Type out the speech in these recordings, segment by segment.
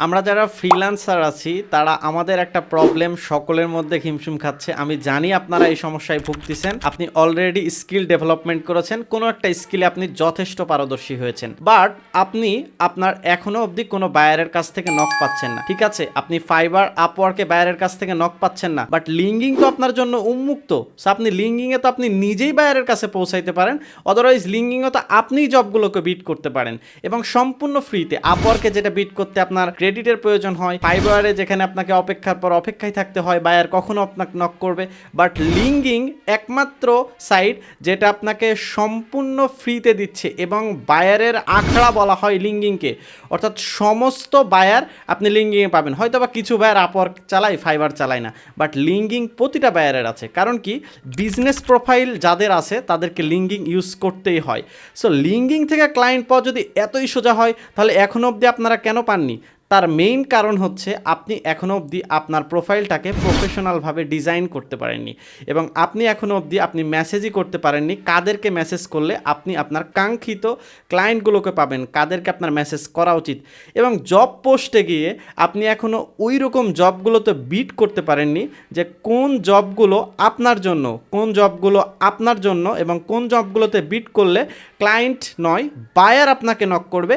আমরা যারা ফ্রিল্যান্সার আছি, তারা আমাদের একটা প্রবলেম সকলের মধ্যে হিমশিম খাচ্ছে। আমি জানি আপনারা এই সমস্যায় ভুগতেছেন। আপনি অলরেডি স্কিল ডেভেলপমেন্ট করেছেন। কোনো একটা স্কিলে আপনি যথেষ্ট পারদর্শী হয়েছেন। বাট আপনি, আপনার এখনও অবধি কোনো বায়ারের কাছ থেকে নক পাচ্ছেন না। ঠিক আছে? আপনি ফাইবার আপওয়ার্কে বায়ারের কাছ থেকে নক পাচ্ছেন না। বাট লিঙ্গিং তো আপনার জন্য উন্মুক্ত। সো আপনি লিঙ্গিংয়ে তো আপনি নিজেই বায়ারের কাছে পৌঁছাইতে পারেন। অদারওয়াইজ লিঙ্কিংয়ে তো আপনিই জবগুলোকে বিট করতে পারেন। এবং সম্পূর্ণ ফ্রিতে আপওয়ার্কে যেটা বিট করতে আপনার ক্রেডিটের প্রয়োজন হয়। ফাইবারে যেখানে আপনাকে অপেক্ষার পর অপেক্ষায় থাকতে হয়, বায়ার কখনো আপনাকে নক করবে। বাট লিঙ্কিং একমাত্র সাইট যেটা আপনাকে সম্পূর্ণ ফ্রিতে দিচ্ছে এবং বায়ারের আখড়া বলা হয় লিঙ্কিংকে অর্থাৎ সমস্ত বায়ার আপনি লিঙ্কিংয়ে পাবেন। হয়তো বা কিছু বায়ার আপওয়ার্ক চালায় ফাইবার চালায় না। বাট লিঙ্কিং প্রতিটা বায়ারের আছে। কারণ কি? বিজনেস প্রোফাইল যাদের আছে, তাদেরকে লিঙ্কিং ইউজ করতেই হয়। সো লিঙ্কিং থেকে ক্লায়েন্ট পাওয়া যদি এতই সোজা হয়, তাহলে এখনও অবধি আপনারা কেন পাননি? তার মেইন কারণ হচ্ছে আপনি এখনও অবধি আপনার প্রোফাইলটাকে প্রফেশনালভাবে ডিজাইন করতে পারেননি এবং আপনি এখনও অবধি আপনি মেসেজই করতে পারেননি কাদেরকে মেসেজ করলে আপনি আপনার কাঙ্ক্ষিত ক্লায়েন্টগুলোকে পাবেন, কাদেরকে আপনার মেসেজ করা উচিত এবং জব পোস্টে গিয়ে আপনি এখনও ওই রকম জবগুলোতে বিট করতে পারেননি যে কোন জবগুলো আপনার জন্য, কোন জবগুলো আপনার জন্য এবং কোন জবগুলোতে বিট করলে ক্লায়েন্ট নয় বায়ার আপনাকে নক করবে,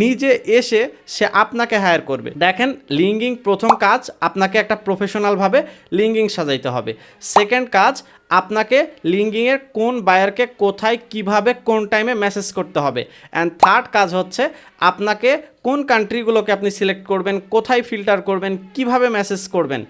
নিজে এসে সে আপনাকে হায়ার করবে। দেখেন, লিঙ্গিং প্রথম কাজ আপনাকে একটা প্রফেশনালভাবে লিঙ্গিং সাজাইতে হবে। সেকেন্ড কাজ, আপনাকে লিঙ্কিংয়ের কোন বায়ারকে কোথায় কীভাবে কোন টাইমে মেসেজ করতে হবে। অ্যান্ড থার্ড কাজ হচ্ছে, আপনাকে কোন কান্ট্রিগুলোকে আপনি সিলেক্ট করবেন, কোথায় ফিল্টার করবেন, কীভাবে মেসেজ করবেন।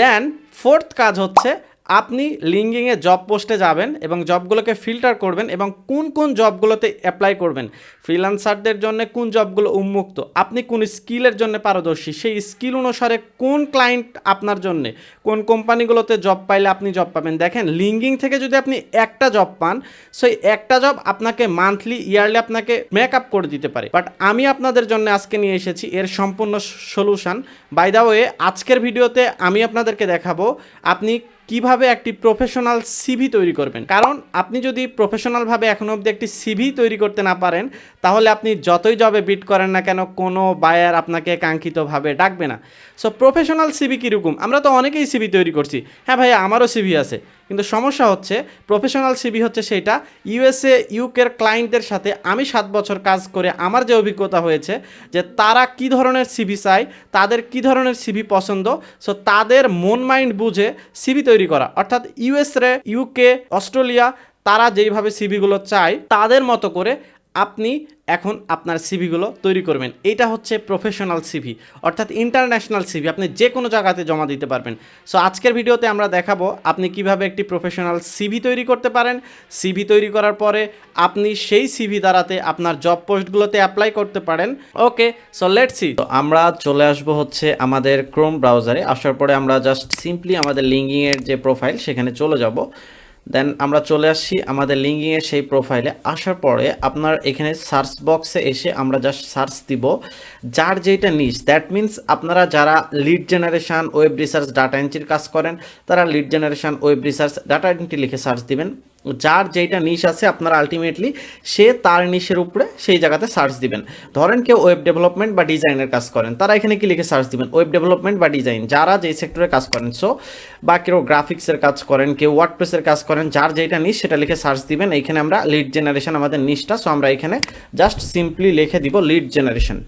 দেন ফোর্থ কাজ হচ্ছে আপনি লিঙ্কিংয়ে জব পোস্টে যাবেন এবং জবগুলোকে ফিল্টার করবেন এবং কোন কোন জবগুলোতে অ্যাপ্লাই করবেন। ফ্রিল্যান্সারদের জন্য কোন জবগুলো উন্মুক্ত? আপনি কোন স্কিলের জন্য পারদর্শী? সেই স্কিল অনুসারে কোন ক্লায়েন্ট আপনার জন্য? কোন কোম্পানিগুলোতে জব পাইলে আপনি জব পাবেন? দেখেন, লিঙ্কিং থেকে যদি আপনি একটা জব পান, সেই একটা জব আপনাকে মান্থলি ইয়ারলি আপনাকে মেক আপ করে দিতে পারে। বাট আমি আপনাদের জন্য আজকে নিয়ে এসেছি এর সম্পূর্ণ সলিউশন বাই দা ওয়ে আজকের ভিডিওতে আমি আপনাদেরকে দেখাবো, আপনি কীভাবে একটি প্রফেশনাল সিভি তৈরি করবেন? কারণ আপনি যদি প্রফেশনালভাবে এখনও অবধি একটি সিভি তৈরি করতে না পারেন, তাহলে আপনি যতই জবে বিট করেন না কেন, কোনো বায়ার আপনাকে কাঙ্ক্ষিতভাবে ডাকবে না। সো প্রফেশনাল সিভি কীরকম? আমরা তো অনেকেই সিভি তৈরি করছি। হ্যাঁ ভাই আমারও সিভি আছে। কিন্তু সমস্যা হচ্ছে প্রফেশনাল সিবি হচ্ছে সেটা ইউএসএ ইউকের ক্লায়েন্টদের সাথে আমি সাত বছর কাজ করে আমার যে অভিজ্ঞতা হয়েছে যে তারা কি ধরনের সিবি চায়, তাদের কি ধরনের সিবি পছন্দ সো তাদের মন মাইন্ড বুঝে সিবি তৈরি করা। অর্থাৎ ইউএসএ ইউকে অস্ট্রেলিয়া তারা যেইভাবে সিবিগুলো চায়, তাদের মতো করে আপনি এখন আপনার সিভিগুলো তৈরি করবেন। এইটা হচ্ছে প্রফেশনাল সিভি অর্থাৎ ইন্টারন্যাশনাল সিভি আপনি যে কোনো জায়গাতে জমা দিতে পারবেন। সো আজকের ভিডিওতে আমরা দেখাবো আপনি কীভাবে একটি প্রফেশনাল সিভি তৈরি করতে পারেন। সিভি তৈরি করার পরে আপনি সেই সিভি দ্বারাতে আপনার জব পোস্টগুলোতে অ্যাপ্লাই করতে পারেন। ওকে সো লেট সি তো আমরা চলে আসব হচ্ছে আমাদের ক্রোম ব্রাউজারে আসার পরে আমরা জাস্ট সিম্পলি আমাদের লিঙ্কিংয়ের যে প্রোফাইল সেখানে চলে যাব। দেন আমরা চলে আসছি আমাদের লিঙ্কিংয়ের সেই প্রোফাইলে আসার পরে আপনার এখানে সার্চ বক্সে এসে আমরা জাস্ট সার্চ দিব। যার যেটা নিস দ্যাট মিন্স আপনারা যারা lead generation web research data এন্ট্রির কাজ করেন, তারা lead generation web research data entry লিখে সার্চ দিবেন। যার যেটা নিশ আছে আপনার আলটিমেটলি সে তার নিশের উপরে সেই জায়গাতে সার্চ দিবেন। ধরেন কেউ ওয়েব ডেভেলপমেন্ট বা ডিজাইনের কাজ করেন, তারা এখানে কি লিখে সার্চ দিবেন? ওয়েব ডেভেলপমেন্ট বা ডিজাইন যারা যেই সেক্টরে কাজ করেন সো বা কেউ গ্রাফিক্সের কাজ করেন, কেউ ওয়ার্ডপ্রেসের কাজ করেন, যার যেটা নিশ সেটা লিখে সার্চ দিবেন। এইখানে আমরা লিড জেনারেশন আমাদের নিশটা সো আমরা এখানে জাস্ট সিম্পলি লিখে দিব লিড জেনারেশন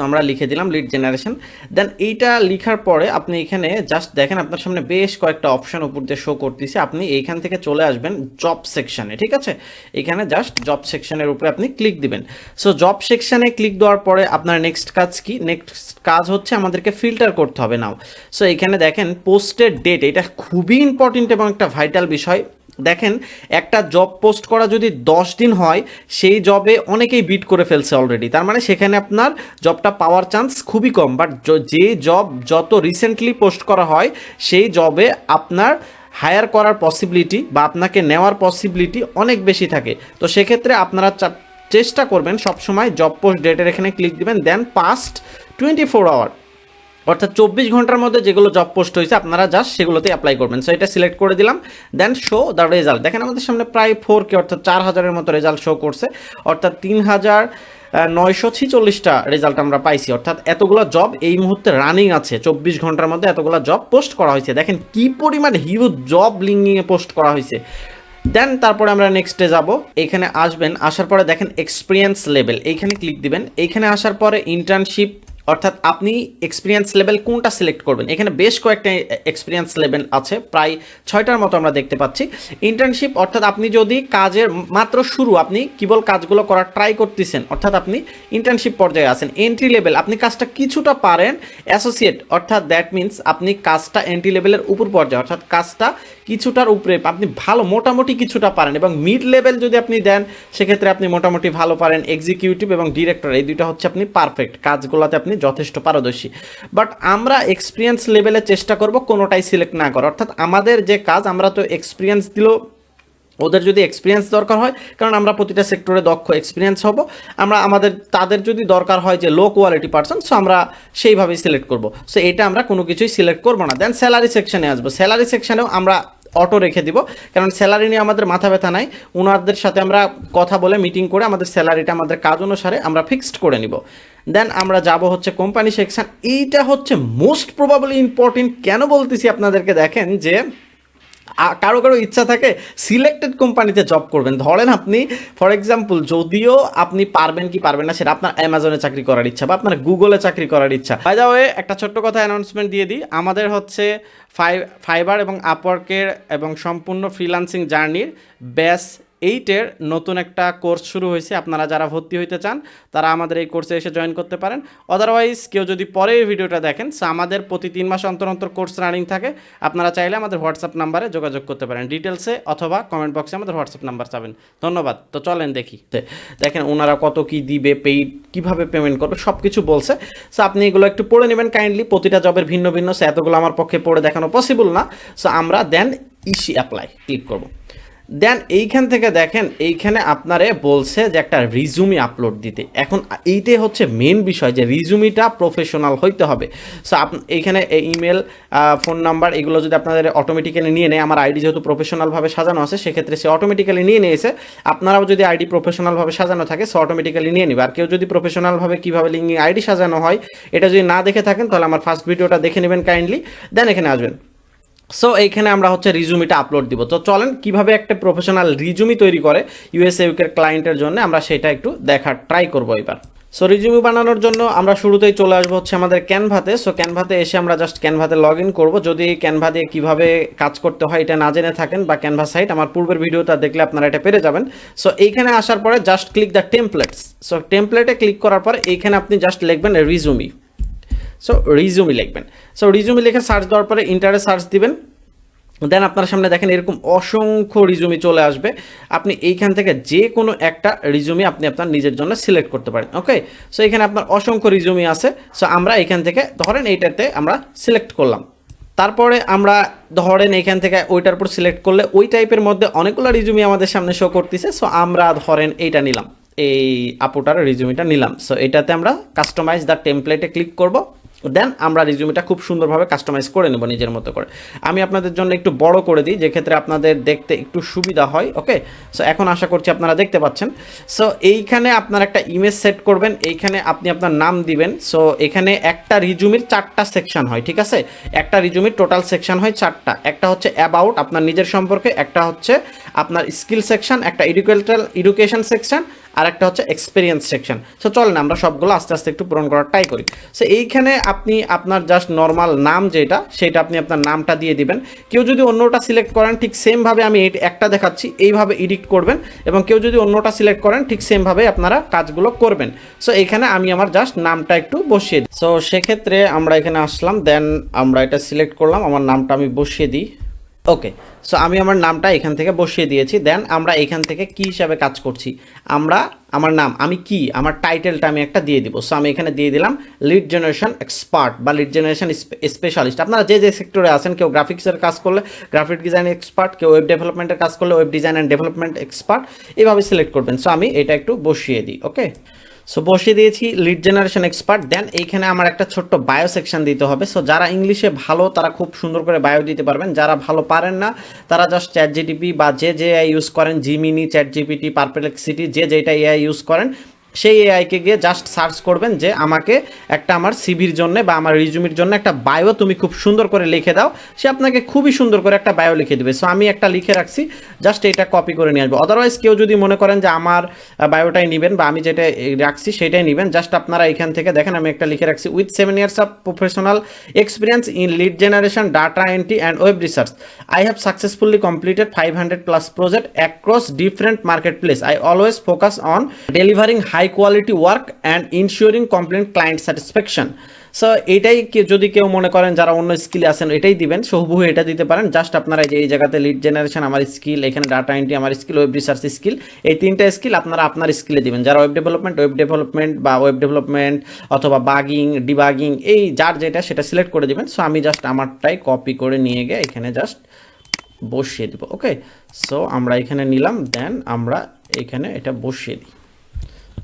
সো আমরা লিখে দিলাম লিড জেনারেশন দেন এইটা লিখার পরে আপনি এখানে জাস্ট দেখেন আপনার সামনে বেশ কয়েকটা অপশান উপর দিয়ে শো করতেছে। আপনি এইখান থেকে চলে আসবেন জব সেকশানে ঠিক আছে? এখানে জাস্ট জব সেকশনের উপরে আপনি ক্লিক দিবেন। সো জব সেকশানে ক্লিক দেওয়ার পরে আপনার নেক্সট কাজ কি? নেক্সট কাজ হচ্ছে আমাদেরকে ফিল্টার করতে হবে নাও সো এখানে দেখেন পোস্টের ডেট এটা খুবই ইম্পর্টেন্ট এবং একটা ভাইটাল বিষয়। দেখেন, একটা জব পোস্ট করা যদি দশ দিন হয়, সেই জবে অনেকেই বিট করে ফেলছে অলরেডি তার মানে সেখানে আপনার জবটা পাওয়ার চান্স খুবই কম। বাট যে জব যত রিসেন্টলি পোস্ট করা হয়, সেই জবে আপনার হায়ার করার পসিবিলিটি বা আপনাকে নেওয়ার পসিবিলিটি অনেক বেশি থাকে। তো সেক্ষেত্রে আপনারা চেষ্টা করবেন সবসময় জব পোস্ট ডেটের এখানে ক্লিক দিবেন then past twenty four hour অর্থাৎ চব্বিশ ঘণ্টার মধ্যে যেগুলো জব পোস্ট হয়েছে, আপনারা জাস্ট সেগুলোতে অ্যাপ্লাই করবেন। সো এটা সিলেক্ট করে দিলাম। দেন শো দ্য রেজাল্ট দেখেন আমাদের সামনে প্রায় ফোর কে অর্থাৎ চার হাজারের মতো রেজাল্ট শো করছে। অর্থাৎ তিন হাজার নয়শো ছিচল্লিশটা রেজাল্ট আমরা পাইছি। অর্থাৎ এতগুলো জব এই মুহূর্তে রানিং আছে। চব্বিশ ঘণ্টার মধ্যে এতগুলো জব পোস্ট করা হয়েছে। দেখেন কি পরিমাণ হিউজ জব লিঙ্কিংয়ে পোস্ট করা হয়েছে। দেন তারপরে আমরা নেক্সটে যাব। এখানে আসবেন, আসার পরে দেখেন এক্সপিরিয়েন্স লেভেল এইখানে ক্লিক দিবেন। এইখানে আসার পরে ইন্টার্নশিপ অর্থাৎ আপনি এক্সপিরিয়েন্স লেভেল কোনটা সিলেক্ট করবেন? এখানে বেশ কয়েকটা এক্সপিরিয়েন্স লেভেল আছে, প্রায় ছয়টার মতো আমরা দেখতে পাচ্ছি। ইন্টার্নশিপ অর্থাৎ আপনি যদি কাজের মাত্র শুরু, আপনি কেবল কাজগুলো করার ট্রাই করতেছেন, অর্থাৎ আপনি ইন্টার্নশিপ পর্যায়ে আছেন এন্ট্রি লেভেল আপনি কাজটা কিছুটা পারেন অ্যাসোসিয়েট অর্থাৎ দ্যাট মিন্স আপনি কাজটা এন্ট্রি লেভেলের উপর পর্যায়ে, অর্থাৎ কাজটা কিছুটার উপরে আপনি ভালো, মোটামুটি কিছুটা পারেন এবং মিড লেভেল যদি আপনি দেন, সেক্ষেত্রে আপনি মোটামুটি ভালো পারেন এক্সিকিউটিভ এবং ডিরেক্টর এই দুইটা হচ্ছে আপনি পারফেক্ট কাজগুলোতে আপনি যথেষ্ট পারদর্শী। বাট আমরা এক্সপিরিয়েন্স লেভেলে চেষ্টা করব কোনোটাই সিলেক্ট না করা অর্থাৎ আমাদের যে কাজ, আমরা তো এক্সপিরিয়েন্স দিলেও ওদের যদি এক্সপিরিয়েন্স দরকার হয়, কারণ আমরা প্রতিটা সেক্টরে দক্ষ এক্সপিরিয়েন্স হব। আমরা আমাদের, তাদের যদি দরকার হয় যে লো কোয়ালিটি পার্সন সো আমরা সেইভাবেই সিলেক্ট করব। সো এটা আমরা কোনো কিছুই সিলেক্ট করব না। দেন স্যালারি সেকশনে আসব। স্যালারি সেকশনেও আমরা অটো রেখে দিব। কারণ স্যালারি নিয়ে আমাদের মাথা ব্যথা নাই। ওনাদের সাথে আমরা কথা বলে মিটিং করে আমাদের স্যালারিটা আমাদের কাজ অনুসারে আমরা ফিক্সড করে নিব। দেন আমরা যাব হচ্ছে কোম্পানি সেকশন এইটা হচ্ছে মোস্ট প্রবাবলি ইম্পর্টেন্ট কেন বলতেছি আপনাদেরকে দেখেন যে কারও কারও ইচ্ছা থাকে সিলেক্টেড কোম্পানিতে জব করবেন। ধরেন আপনি ফর এক্সাম্পল যদিও আপনি পারবেন কি পারবেন না, সেটা আপনার অ্যামাজনে চাকরি করার ইচ্ছা বা আপনার গুগলে চাকরি করার ইচ্ছা। বাই যাওয়ে ওয়ে একটা ছোট্ট কথা অ্যানাউন্সমেন্ট দিয়ে দিই। আমাদের হচ্ছে ফাই ফাইবার এবং আপওয়ার্কের এবং সম্পূর্ণ ফ্রিলান্সিং জার্নির ব্যাস এইটের নতুন একটা কোর্স শুরু হয়েছে। আপনারা যারা ভর্তি হইতে চান, তারা আমাদের এই কোর্সে এসে জয়েন করতে পারেন। অদারওয়াইজ কেউ যদি পরে এই ভিডিওটা দেখেন, সো আমাদের প্রতি তিন মাস অন্তর অন্তর কোর্স রানিং থাকে। আপনারা চাইলে আমাদের হোয়াটসঅ্যাপ নাম্বারে যোগাযোগ করতে পারেন। ডিটেলসে অথবা কমেন্ট বক্সে আমাদের হোয়াটসঅ্যাপ নাম্বার চাবেন ধন্যবাদ। তো চলেন দেখি। দেখেন ওনারা কত কি দিবে পেইড কীভাবে পেমেন্ট করবে সব কিছু বলছে। সো আপনি এগুলো একটু পড়ে নেবেন কাইন্ডলি প্রতিটা জবের ভিন্ন ভিন্ন, সো এতগুলো আমার পক্ষে পড়ে দেখানো পসিবল না। সো আমরা দেন ইসি অ্যাপ্লাই ক্লিক করব। দেন এইখান থেকে দেখেন, এইখানে আপনারে বলছে যে একটা রিজুমি আপলোড দিতে। এখন এইটাই হচ্ছে মেন বিষয় যে রিজুমিটা প্রফেশনাল হইতে হবে। সো আপ এইখানে ইমেল ফোন নাম্বার এগুলো যদি আপনাদের অটোমেটিক্যালি নিয়ে নেয়, আমার আইডি যেহেতু প্রফেশনালভাবে সাজানো আছে, সেক্ষেত্রে সে অটোমেটিক্যালি নিয়ে নিয়েছে। আপনারাও যদি আইডি প্রফেশনালভাবে সাজানো থাকে, সে অটোমেটিক্যালি নিয়ে নেবে। আর কেউ যদি প্রফেশনালভাবে কীভাবে লিঙ্কিং আইডি সাজানো হয়, এটা যদি না দেখে থাকেন, তাহলে আমার ফার্স্ট ভিডিওটা দেখে নেবেন কাইন্ডলি দেন এখানে আসবেন। সো এইখানে আমরা হচ্ছে রিজুমিটা আপলোড দিব। তো চলেন, কীভাবে একটা প্রফেশনাল রিজুমি তৈরি করে ইউএসএ ইউকের ক্লায়েন্টের জন্য, আমরা সেটা একটু দেখার ট্রাই করব এবার। সো রিজুমি বানানোর জন্য আমরা শুরুতেই চলে আসব হচ্ছে আমাদের ক্যানভাতে। সো ক্যানভাতে এসে আমরা জাস্ট ক্যানভাতে লগ ইন করব। যদি ক্যানভা দিয়ে কীভাবে কাজ করতে হয় এটা না জেনে থাকেন বা ক্যানভা সাইট আমার পূর্বের ভিডিওটা দেখলে আপনারা এটা পেরে যাবেন। সো এইখানে আসার পরে just click the templates so টেমপ্লেটে click করার পর এইখানে আপনি জাস্ট লিখবেন রিজুমি সো রিজুমি লিখবেন। সো রিজুমি লিখে সার্চ দেওয়ার পরে ইন্টারে সার্চ দিবেন। দেন আপনার সামনে দেখেন এরকম অসংখ্য রিজুমি চলে আসবে। আপনি এইখান থেকে যে কোনো একটা রিজুমি আপনি আপনার নিজের জন্য সিলেক্ট করতে পারেন। ওকে সো এখানে আপনার অসংখ্য রিজুমি আছে। সো আমরা এখান থেকে ধরেন এইটাতে আমরা সিলেক্ট করলাম। তারপরে আমরা ধরেন এখান থেকে ওইটার উপর সিলেক্ট করলে ওই টাইপের মধ্যে অনেকগুলো রিজুমি আমাদের সামনে শো করতেছে। সো আমরা ধরেন এইটা নিলাম। এই আপুটার রিজুমিটা নিলাম। সো এটাতে আমরা কাস্টমাইজ দ্য টেমপ্লেটে ক্লিক করব। দেন আমরা রিজুমিটা খুব সুন্দরভাবে কাস্টমাইজ করে নেব নিজের মতো করে। আমি আপনাদের জন্য একটু বড় করে দিই, যে ক্ষেত্রে আপনাদের দেখতে একটু সুবিধা হয় ওকে সো এখন আশা করছি আপনারা দেখতে পাচ্ছেন। সো এইখানে আপনার একটা ইমেজ সেট করবেন, এইখানে আপনি আপনার নাম দিবেন। সো এখানে একটা রিজুমির চারটা সেকশন হয়, ঠিক আছে? একটা রিজুমির টোটাল সেকশন হয় চারটা। একটা হচ্ছে অ্যাবাউট আপনার নিজের সম্পর্কে, একটা হচ্ছে আপনার স্কিল সেকশন একটা এডুকেটাল এডুকেশন সেকশন আর একটা হচ্ছে এক্সপিরিয়েন্স সেকশন সো চলেন আমরা সবগুলো আস্তে আস্তে একটু পূরণ করার ট্রাই করি। সো এইখানে আপনি আপনার জাস্ট নর্মাল নাম যেটা, সেটা আপনি আপনার নামটা দিয়ে দিবেন। কেউ যদি অন্যটা সিলেক্ট করেন, ঠিক সেমভাবে আমি একটা দেখাচ্ছি, এইভাবে এডিট করবেন এবং কেউ যদি অন্যটা সিলেক্ট করেন, ঠিক সেমভাবে আপনারা কাজগুলো করবেন। সো এখানে আমি আমার জাস্ট নামটা একটু বসিয়ে দিই। সো সেক্ষেত্রে আমরা এখানে আসলাম দেন আমরা এটা সিলেক্ট করলাম, আমার নামটা আমি বসিয়ে দিই। ওকে সো আমি আমার নামটা এখান থেকে বসিয়ে দিয়েছি দেন আমরা এখান থেকে কি হিসাবে কাজ করছি? আমরা, আমার নাম, আমি কি, আমার টাইটেলটা আমি একটা দিয়ে দিব। সো আমি এখানে দিয়ে দিলাম লিড জেনারেশন এক্সপার্ট বা লিড জেনারেশন স্পেশালিস্ট আপনারা যে যে সেক্টরে আছেন, কেউ গ্রাফিক্সের কাজ করলে গ্রাফিক ডিজাইন এক্সপার্ট কেউ ওয়েব ডেভেলপমেন্টের কাজ করলে web design and development expert এভাবে সিলেক্ট করবেন। সো আমি এটা একটু বসিয়ে দিই ওকে সো বসিয়ে দিয়েছি লিড জেনারেশন এক্সপার্ট দেন এইখানে আমার একটা ছোট্ট বায়ো সেকশন দিতে হবে। সো যারা ইংলিশে ভালো, তারা খুব সুন্দর করে বায়ো দিতে পারবেন। যারা ভালো পারেন না, তারা জাস্ট চ্যাট জিটিপি বা যে যে ইউজ করেন জিমিনি চ্যাট জিপিটি পারপ্লেক্সিটি যে যেটা এআই ইউজ করেন সেই এআইকে গিয়ে জাস্ট সার্চ করবেন যে আমাকে একটা আমার সিভির জন্য বা আমার রিজুমির জন্য একটা বায়ো তুমি খুব সুন্দর করে লিখে দাও। সে আপনাকে খুবই সুন্দর করে একটা বায়ো লিখে দেবে। সো আমি একটা লিখে রাখছি জাস্ট এটা কপি করে নিয়ে আসব। আদারওয়াইজ কেউ যদি মনে করেন যে আমার বায়োটাই নেবেন বা আমি যেটা রাখছি সেটাই নেবেন। জাস্ট আপনারা এখান থেকে দেখেন, আমি একটা লিখে রাখছি। With seven years of professional experience in lead generation data entry and web research I have successfully completed five hundred plus project across different marketplace I always focus on delivering high quality work and ensuring complete client satisfaction so এটাই যদি কেউ মনে করেন যারা অন্য স্কিলে আছেন, এটাই দিবেন, সহবুহ এটা দিতে পারেন। জাস্ট আপনারা যে, এই জায়গাতে লিড জেনারেশন আমার স্কিল এখানে ডাটা এন্ট্রি আমার স্কিল ওয়েব রিসার্চ স্কিল এই তিনটা স্কিল আপনারা আপনার স্কিলে দিবেন। যারা ওয়েব ডেভেলপমেন্ট ওয়েব ডেভেলপমেন্ট বা ওয়েব ডেভেলপমেন্ট অথবা বাগিং ডিবাগিং এই যার যেটা, সেটা সিলেক্ট করে দিবেন। সো আমি জাস্ট আমারটাই কপি করে নিয়ে গিয়ে এখানে জাস্ট বসিয়ে দিব ওকে সো আমরা এখানে নিলাম দেন আমরা এখানে এটা বসিয়ে দিই।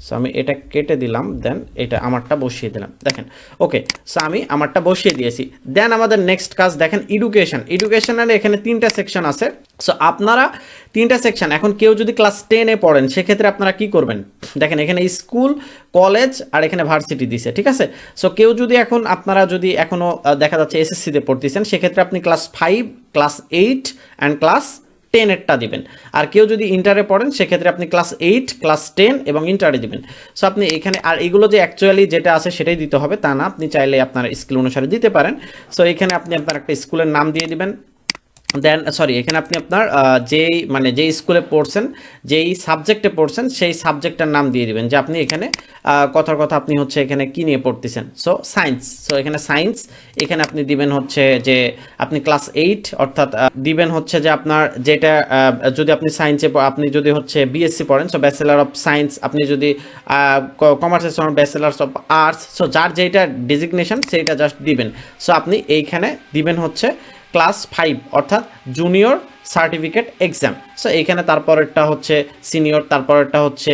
সো আমি এটা কেটে দিলাম দেন এটা আমারটা বসিয়ে দিলাম। দেখেন ওকে সো আমি আমারটা বসিয়ে দিয়েছি। দেন আমাদের নেক্সট কাজ, দেখেন এডুকেশন এডুকেশনের এখানে তিনটা সেকশন আছে। সো আপনারা তিনটা সেকশন এখন কেউ যদি ক্লাস টেনে পড়েন, সেক্ষেত্রে আপনারা কি করবেন? দেখেন, এখানে স্কুল কলেজ আর এখানে ভার্সিটি দিছে, ঠিক আছে? সো কেউ যদি এখন, আপনারা যদি এখনও দেখা যাচ্ছে এসএসসিতে পড়তেছেন, সেক্ষেত্রে আপনি class five class eight and class টেনেরটা দিবেন। আর কেউ যদি ইন্টারে পড়েন, সেক্ষেত্রে আপনি ক্লাস এইট ক্লাস টেন এবং ইন্টারে দিবেন। সো আপনি এখানে, আর এগুলো যে অ্যাকচুয়ালি যেটা আছে সেটাই দিতে হবে, তা না। আপনি চাইলে আপনার স্কিল অনুসারে দিতে পারেন। সো এখানে আপনি আপনার একটা স্কুলের নাম দিয়ে দিবেন। দেন সরি এখানে আপনি আপনার যেই মানে যেই স্কুলে পড়ছেন, যেই সাবজেক্টে পড়ছেন, সেই সাবজেক্টটার নাম দিয়ে দিবেন যে আপনি এখানে কথার কথা আপনি হচ্ছে এখানে কি নিয়ে পড়তেছেন। সো সায়েন্স সো এখানে সায়েন্স এখানে আপনি দিবেন হচ্ছে যে আপনি ক্লাস এইট অর্থাৎ দিবেন হচ্ছে যে আপনার যেটা যদি আপনি সায়েন্সে আপনি যদি হচ্ছে বিএসসি পড়েন সো ব্যাচেলার অফ সায়েন্স আপনি যদি কমার্সের সময় ব্যাচেলার্স অফ আর্টস সো যার যেটা ডেজিগনেশন সেইটা জাস্ট দিবেন। সো আপনি এইখানে দিবেন হচ্ছে ক্লাস ফাইভ, অর্থাৎ জুনিয়র সার্টিফিকেট এক্সাম সো এইখানে তারপরেরটা হচ্ছে সিনিয়র তারপরেরটা হচ্ছে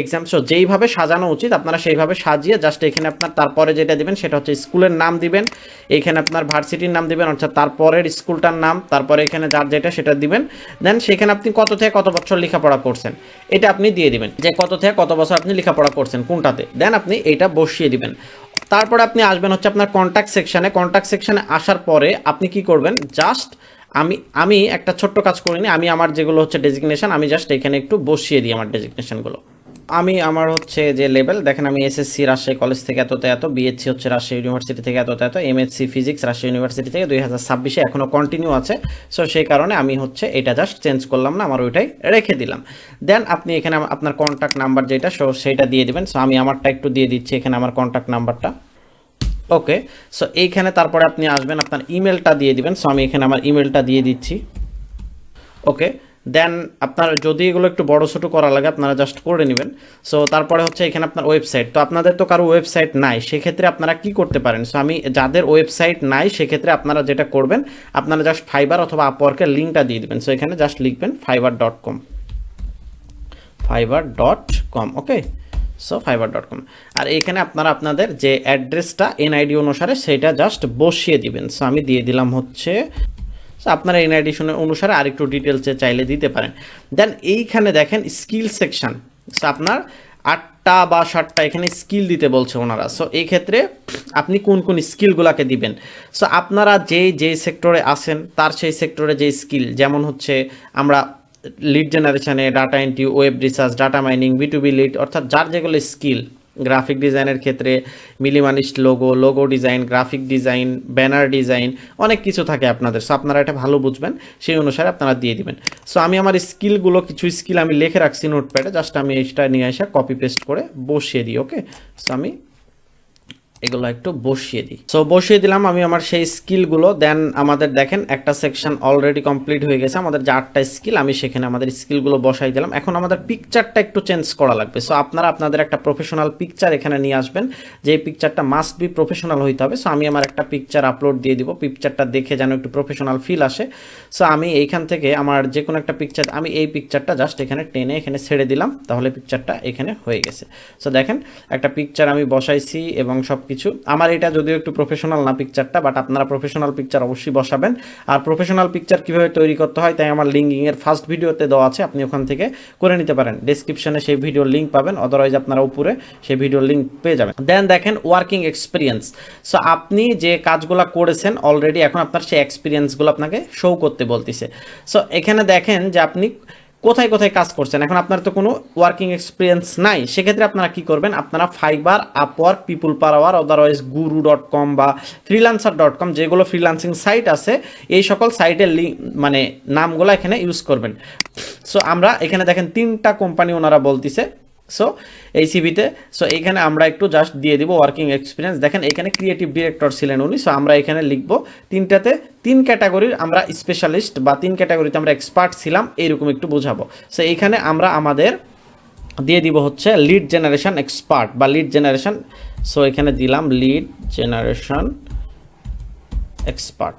এক্সাম সো যেইভাবে সাজানো উচিত, আপনারা সেইভাবে সাজিয়ে জাস্ট এখানে আপনার তারপরে যেটা দিবেন, সেটা হচ্ছে স্কুলের নাম দিবেন। এখানে আপনার ভার্সিটির নাম দিবেন, অর্থাৎ তারপরের স্কুলটার নাম, তারপরে এখানে যার যেটা সেটা দিবেন। দেন সেখানে আপনি কত থেকে কত বছর লেখাপড়া করছেন, এটা আপনি দিয়ে দিবেন। যে কত থেকে কত বছর আপনি লেখাপড়া করছেন, কোনটাতে। দেন আপনি এটা বসিয়ে দিবেন। তারপরে আপনি আসবেন হচ্ছে আপনার কন্ট্যাক্ট সেকশানে কন্ট্যাক্ট সেকশানে আসার পরে আপনি কি করবেন? জাস্ট আমি আমি একটা ছোট্ট কাজ করিনি, আমি আমার যেগুলো হচ্ছে ডেজিগনেশান আমি জাস্ট এখানে একটু বসিয়ে দিই আমার ডেজিগনেশনগুলো আমি আমার হচ্ছে যে লেভেল দেখেন আমি এসএসসি রাজশাহী কলেজ থেকে এততে এত বিএসসি হচ্ছে রাজশাহী ইউনিভার্সিটি থেকে এততে এত এমএসসি ফিজিক্স রাজশাহী ইউনিভার্সিটি থেকে দুই হাজার ছাব্বিশে এখনও কন্টিনিউ আছে। সো সেই কারণে আমি হচ্ছে এটা জাস্ট চেঞ্জ করলাম না, আমার ওইটাই রেখে দিলাম। দেন আপনি এখানে আপনার কন্ট্যাক্ট নাম্বার যেটা সো সেইটা দিয়ে দিবেন। সো আমি আমারটা একটু দিয়ে দিচ্ছি এখানে আমার কন্ট্যাক্ট নাম্বারটা ওকে সো এইখানে তারপরে আপনি আসবেন, আপনার ইমেলটা দিয়ে দিবেন। সো আমি এখানে আমার ইমেলটা দিয়ে দিচ্ছি। ওকে দেন আপনার যদি এগুলো একটু বড় ছোটো করা লাগে, আপনারা জাস্ট করে নেবেন। সো তারপরে হচ্ছে এখানে আপনার ওয়েবসাইট তো আপনাদের তো কারও ওয়েবসাইট নাই, সেক্ষেত্রে আপনারা কি করতে পারেন? সো আমি যাদের ওয়েবসাইট নাই, সেক্ষেত্রে আপনারা যেটা করবেন, আপনারা জাস্ট ফাইবার অথবা আপওয়ার্কের লিঙ্কটা দিয়ে দেবেন। সো এখানে জাস্ট লিখবেন Fiverr dot com Fiverr dot com okay so Fiverr dot com আর এখানে আপনারা আপনাদের যে অ্যাড্রেসটা এনআইডি অনুসারে সেটা জাস্ট বসিয়ে দিবেন। সো আমি দিয়ে দিলাম হচ্ছে সো আপনারা এনআইডি অনুসারে আরেকটু ডিটেলসে চাইলে দিতে পারেন। দেন এইখানে দেখেন স্কিল সেকশন সো আপনার আটটা বা সাতটা এখানে স্কিল দিতে বলছে ওনারা। সো এই ক্ষেত্রে আপনি কোন কোন স্কিলগুলোকে দিবেন। সো আপনারা যেই যেই সেক্টরে আছেন, তার সেই সেক্টরে যে স্কিল যেমন হচ্ছে আমরা লিড জেনারেশনে data entry web research data mining B to B lead অর্থাৎ যার যেগুলো স্কিল গ্রাফিক ডিজাইনের ক্ষেত্রে minimalist logo logo design graphic design banner design অনেক কিছু থাকে আপনাদের। সো আপনারা এটা ভালো বুঝবেন, সেই অনুসারে আপনারা দিয়ে দিবেন। সো আমি আমার স্কিলগুলো কিছু স্কিল আমি লিখে রাখছি নোটপ্যাডে জাস্ট আমি এইটা নিয়ে এসে কপি পেস্ট করে বসিয়ে দিই ওকে সো আমি এগুলো একটু বসিয়ে দিই। সো বসিয়ে দিলাম আমি আমার সেই স্কিলগুলো দেন আমাদের দেখেন একটা সেকশন অলরেডি কমপ্লিট হয়ে গেছে। আমাদের যে আটটা স্কিল আমি সেখানে আমাদের স্কিলগুলো বসাই দিলাম। এখন আমাদের পিকচারটা একটু চেঞ্জ করা লাগবে। সো আপনারা আপনাদের একটা প্রফেশনাল পিকচার এখানে নিয়ে আসবেন। যে পিকচারটা মাস্ট বি প্রফেশনাল হইতে হবে। সো আমি আমার একটা পিকচার আপলোড দিয়ে দিব। পিকচারটা দেখে যেন একটু প্রফেশনাল ফিল আসে। সো আমি এইখান থেকে আমার যে কোনো একটা পিকচার আমি এই পিকচারটা জাস্ট এখানে টেনে এখানে ছেড়ে দিলাম। তাহলে পিকচারটা এখানে হয়ে গেছে। সো দেখেন একটা পিকচার আমি বসাইছি এবং সব কিছু আমার এটা যদিও একটু প্রফেশনাল না পিকচারটা বাট আপনারা প্রফেশনাল পিকচার অবশ্যই বসাবেন। আর প্রফেশনাল পিকচার কীভাবে তৈরি করতে হয়, তাই আমার লিঙ্কিংয়ের ফার্স্ট ভিডিওতে দেওয়া আছে, আপনি ওখান থেকে করে নিতে পারেন। ডিসক্রিপশনে সেই ভিডিওর লিঙ্ক পাবেন অদারওয়াইজ আপনারা উপরে সেই ভিডিওর লিঙ্ক পেয়ে যাবেন। দেন দেখেন ওয়ার্কিং এক্সপিরিয়েন্স সো আপনি যে কাজগুলো করেছেন অলরেডি এখন আপনার সেই এক্সপিরিয়েন্সগুলো আপনাকে শো করতে বলতেছে। সো এখানে দেখেন যে আপনি কোথায় কোথায় কাজ করছেন? এখন আপনার তো কোনো ওয়ার্কিং এক্সপিরিয়েন্স নাই। সেক্ষেত্রে আপনারা কি করবেন? আপনারা Fiverr Upwork PeoplePerHour otherwise Guru dot com বা ফ্রিলান্সার ডট কম যেগুলো ফ্রিলান্সিং সাইট আছে, এই সকল সাইটের লিঙ্ক মানে নামগুলো এখানে ইউজ করবেন। সো আমরা এখানে দেখেন তিনটা কোম্পানি ওনারা বলতিছে। সো এই সিভিতে সো এইখানে আমরা একটু জাস্ট দিয়ে দিব ওয়ার্কিং এক্সপিরিয়েন্স দেখেন, এখানে ক্রিয়েটিভ ডিরেক্টর ছিলেন উনি সো আমরা এখানে লিখব তিনটাতে তিন ক্যাটাগরির আমরা স্পেশালিস্ট বা তিন ক্যাটাগরিতে আমরা এক্সপার্ট ছিলাম, এইরকম একটু বোঝাবো। সো এইখানে আমরা আমাদের দিয়ে দিব হচ্ছে লিড জেনারেশন এক্সপার্ট বা লিড জেনারেশন সো এখানে দিলাম লিড জেনারেশন এক্সপার্ট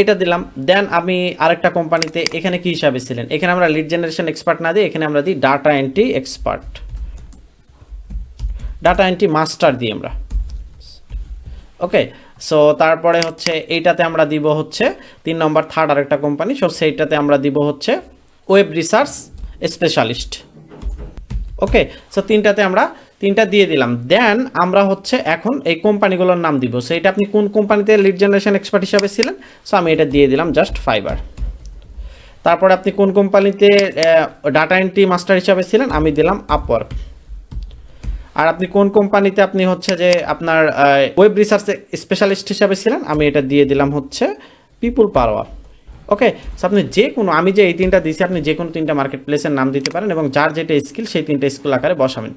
এটা দিলাম। দেন আমি আরেকটা কোম্পানিতে এখানে কি হিসাবে ছিলেন? এখানে আমরা লিড জেনারেশন এক্সপার্ট না দিই এখানে আমরা দিই data entry expert data entry master দিই আমরা। ওকে সো তারপরে হচ্ছে এইটাতে আমরা দিব হচ্ছে তিন নম্বর থার্ড আরেকটা কোম্পানি সো সেইটাতে আমরা দিব হচ্ছে web research specialist okay so তিনটাতে আমরা তিনটা দিয়ে দিলাম। দেন আমরা হচ্ছে এখন এই কোম্পানিগুলোর নাম দিব। সো এটা আপনি কোন কোম্পানিতে লিড জেনারেশন এক্সপার্ট হিসাবে ছিলেন? সো আমি এটা দিয়ে দিলাম জাস্ট ফাইবার তারপরে আপনি কোন কোম্পানিতে ডাটা এন্ট্রি মাস্টার হিসাবে ছিলেন? আমি দিলাম আপওয়ার্ক আর আপনি কোন কোম্পানিতে আপনি হচ্ছে যে আপনার ওয়েব রিসার্চ স্পেশালিস্ট হিসাবে ছিলেন? আমি এটা দিয়ে দিলাম হচ্ছে পিপুল পাওয়ার ওকে সো আপনি যে কোনো, আমি যে এই তিনটা দিয়েছি আপনি যে কোনো তিনটা মার্কেট প্লেসের নাম দিতে পারেন এবং যার যেটা স্কিল সেই তিনটা স্কিল আকারে বসাবেন।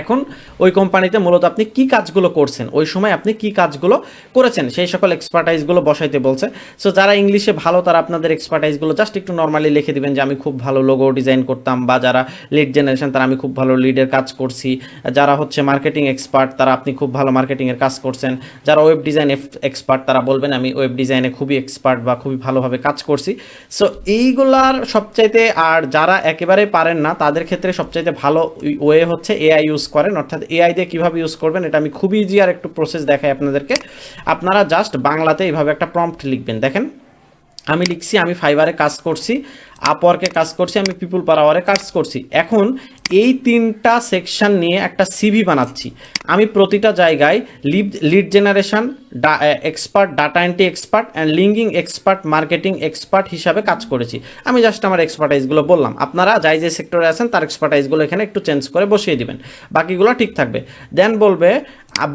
এখন ওই কোম্পানিতে মূলত আপনি কি কাজগুলো করছেন? ওই সময় আপনি কি কাজগুলো করেছেন? সেই সকল এক্সপার্টাইজগুলো বসাইতে বলছে। সো যারা ইংলিশে ভালো, তারা আপনাদের এক্সপার্টাইজগুলো জাস্ট একটু নর্মালি লিখে দিবেন যে, আমি খুব ভালো লোগো ডিজাইন করতাম বা যারা লিড জেনারেশন তারা, আমি খুব ভালো লিডের কাজ করছি যারা হচ্ছে মার্কেটিং এক্সপার্ট তারা, আপনি খুব ভালো মার্কেটিংয়ের কাজ করছেন যারা ওয়েব ডিজাইন এক্সপার্ট তারা বলবেন, আমি ওয়েব ডিজাইনে খুবই এক্সপার্ট বা খুবই ভালোভাবে কাজ করছি সো এইগুলার সবচাইতে, আর যারা একেবারে পারেন না, তাদের ক্ষেত্রে সবচাইতে ভালো ওয়ে হচ্ছে এআই ইউজ করেন, অর্থাৎ এআই দিয়ে কীভাবে ইউজ করবেন, এটা আমি খুবই ইজি আর একটু প্রসেস দেখাই আপনাদেরকে। আপনারা জাস্ট বাংলাতে এইভাবে একটা প্রম্পট লিখবেন। দেখেন আমি লিখছি, আমি ফাইবারে কাজ করছি আপওয়ার্কে কাজ করছি, আমি পিপুল পাওয়ারে কাজ করছি। এখন এই তিনটা সেকশন নিয়ে একটা সিভি বানাচ্ছি। আমি প্রতিটা জায়গায় lead lead generation expert data entry expert and linking expert marketing expert হিসাবে কাজ করেছি। আমি জাস্ট আমার এক্সপার্টাইজগুলো বললাম। আপনারা যাই যে সেক্টরে আছেন, তার এক্সপার্টাইজগুলো এখানে একটু চেঞ্জ করে বসিয়ে দিবেন। বাকিগুলো ঠিক থাকবে। দেন বলবে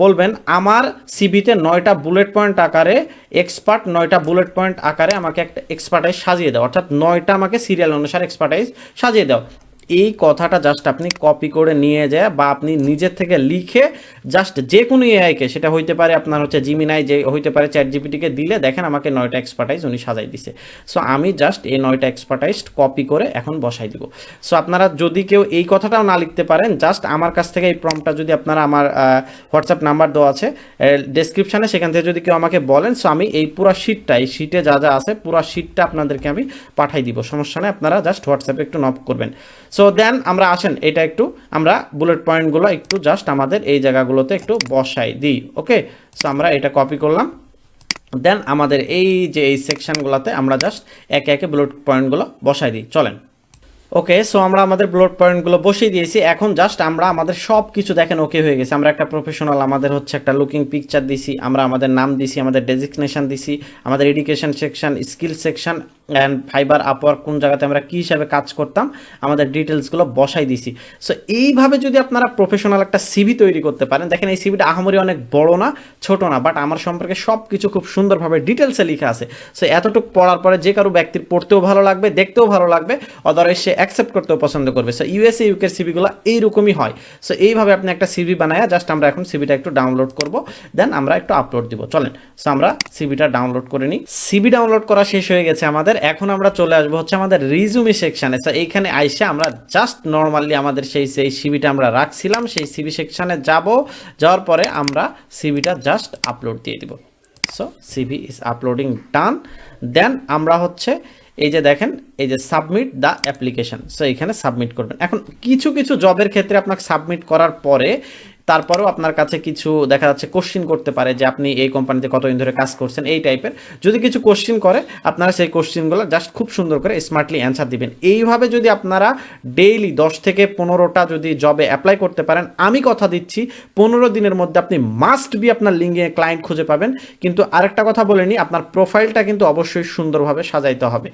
বলবেন, আমার সিবিতে নয়টা বুলেট পয়েন্ট আকারে এক্সপার্ট নয়টা বুলেট পয়েন্ট আকারে আমাকে একটা এক্সপার্টাইজ সাজিয়ে দাও। অর্থাৎ নয়টা আমাকে সিরিয়াল অনুসারে এক্সপার্টাইজ সাজিয়ে দাও। এই কথাটা জাস্ট আপনি কপি করে নিয়ে যায় বা আপনি নিজের থেকে লিখে জাস্ট যে কোনো এআইকে সেটা হইতে পারে আপনার হচ্ছে জিমিনাই যে হইতে পারে চ্যাট জিপিটিকে দিলে দেখেন আমাকে নয়টা এক্সপার্টাইজ উনি সাজাই দিছে। সো আমি জাস্ট এই নয়টা এক্সপার্টাইজ কপি করে এখন বসাই দিব। সো আপনারা যদি কেউ এই কথাটাও না লিখতে পারেন জাস্ট আমার কাছ থেকে এই প্রমটা যদি আপনারা আমার হোয়াটসঅ্যাপ নাম্বার দেওয়া আছে ডেসক্রিপশানে সেখান থেকে যদি কেউ আমাকে বলেন সো আমি এই পুরো শিটটা এই শিটে যা যা আছে, পুরো শিটটা আপনাদেরকে আমি পাঠাই দিব। সমস্যা নেই, আপনারা জাস্ট হোয়াটসঅ্যাপে একটু নক করবেন। সো দেন আমরা আসেন, এটা একটু, আমরা বুলেট পয়েন্টগুলো একটু জাস্ট আমাদের এই জায়গাগুলোতে একটু বসাই দিই ওকে সো আমরা এটা কপি করলাম। দেন আমাদের এই যে এই সেকশনগুলোতে আমরা জাস্ট একে একে বুলেট পয়েন্টগুলো বসাই দিই, চলেন। ওকে সো আমরা আমাদের ব্লড পয়েন্টগুলো বসিয়ে দিয়েছি। এখন জাস্ট আমরা আমাদের সব কিছু দেখেন ওকে হয়ে গেছে। আমরা একটা প্রফেশনাল আমাদের হচ্ছে একটা লুকিং পিকচার দিছি, আমরা আমাদের নাম দিছি, আমাদের ডেজিগনেশন দিছি, আমাদের education section skill section and Fiverr Upwork কোন জায়গাতে আমরা কী হিসাবে কাজ করতাম, আমাদের ডিটেলসগুলো বসাই দিছি। সো এইভাবে যদি আপনারা প্রফেশনাল একটা সিভি তৈরি করতে পারেন, দেখেন এই সিভিটা আহামরি অনেক বড় না, ছোট না বাট আমার সম্পর্কে সব কিছু খুব সুন্দরভাবে ডিটেলসে লেখা আছে। সো এতটুকু পড়ার পরে যে কারও ব্যক্তির পড়তেও ভালো লাগবে, দেখতেও ভালো লাগবে অদারওয়াইজ সে অ্যাকসেপ্ট করতেও পছন্দ করবে। সো ইউএসএ ইউকের সিভিগুলো এইরকমই হয়। সো এইভাবে আপনি একটা সিভি বানায় জাস্ট আমরা এখন সিভিটা একটু ডাউনলোড করব দেন আমরা একটু আপলোড দিব। চলেন সো আমরা সিভিটা ডাউনলোড করে নিই। সিভি ডাউনলোড করা শেষ হয়ে গেছে আমাদের। এখন আমরা চলে আসব হচ্ছে আমাদের রিজুমি সেকশানে তো এইখানে আইসে আমরা জাস্ট নর্মালি আমাদের সেই সেই সিভিটা আমরা রাখছিলাম, সেই সিভি সেকশানে যাব। যাওয়ার পরে আমরা সিভিটা জাস্ট আপলোড দিয়ে দিব। So CV is uploading done then আমরা হচ্ছে এই যে দেখেন, এই যে সাবমিট দ্য অ্যাপ্লিকেশন সো এখানে সাবমিট করবেন। এখন কিছু কিছু জবের ক্ষেত্রে আপনাকে সাবমিট করার পরে তারপরেও আপনার কাছে কিছু দেখা যাচ্ছে কোশ্চিন করতে পারে যে আপনি এই কোম্পানিতে কতদিন ধরে কাজ করছেন, এই টাইপের যদি কিছু কোশ্চিন করে, আপনারা সেই কোশ্চিনগুলো জাস্ট খুব সুন্দর করে স্মার্টলি অ্যান্সার দিবেন। এইভাবে যদি আপনারা ডেইলি দশ থেকে পনেরোটা যদি জবে অ্যাপ্লাই করতে পারেন, আমি কথা দিচ্ছি, পনেরো দিনের মধ্যে আপনি মাস্ট বি আপনার লিঙ্কে ক্লায়েন্ট খুঁজে পাবেন। কিন্তু আরেকটা কথা বলে নিই, আপনার প্রোফাইলটা কিন্তু অবশ্যই সুন্দরভাবে সাজাইতে হবে।